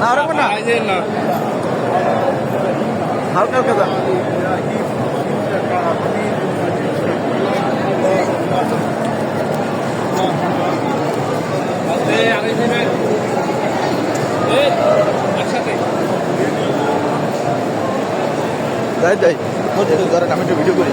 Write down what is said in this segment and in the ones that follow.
না? রাখব না। হালকা হালকা দাও যাই যাই। ধরেন আমি একটু ভিডিও করি।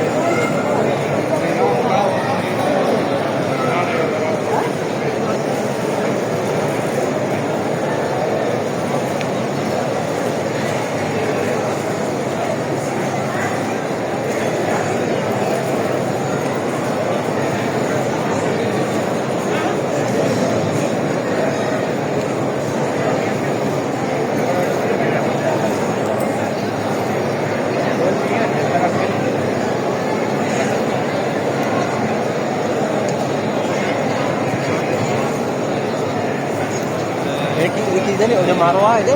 মারোয়া এটা?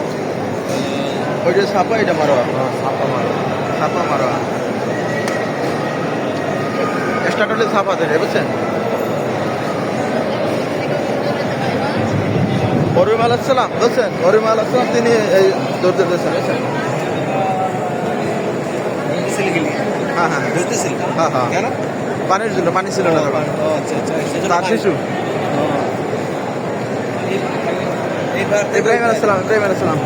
যে সাপা এটা মারোয়া। সাপা মারোয়া। সাপা মারোয়া। স্টার্ট হলে সাপা দেবে বুঝছেন? অরিম আলাহিসাল্লাম বুঝছেন? অরিম আলাহিসাল্লাম তিনি এই দৌড় দিতেছেন বুঝছেন? হ্যাঁ হ্যাঁ। হ্যাঁ হ্যাঁ। পানির জন্য পানি ছিল না আচ্ছা আচ্ছা। তার শিশু। ইব্রাহিম আলাইসালাম ইব্রাহিম আলাইসালাম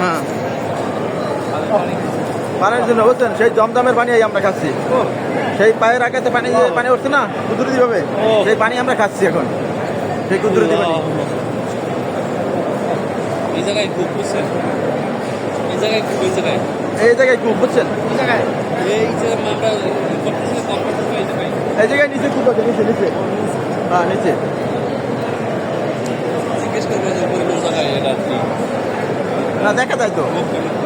হ্যাঁ। পানির জন্য বুঝছেন? সেই জমজমের পানি আমরা খাচ্ছি। সেই পায়ের আগাতে পানি পানি উঠছে না কুদরতি ভাবে। সেই পানি আমরা খাচ্ছি এখন। সেই কুদরতি পানি। এই জায়গায় খুব বুঝছেন? এই জায়গায় খুব এই জায়গায়। এই জায়গায় খুব বুঝছেন? এই জায়গায়? এই যে আমরা এই জায়গায়। নিচে খুব আছে নিচে নিচে। হ্যাঁ নিচে। Na década de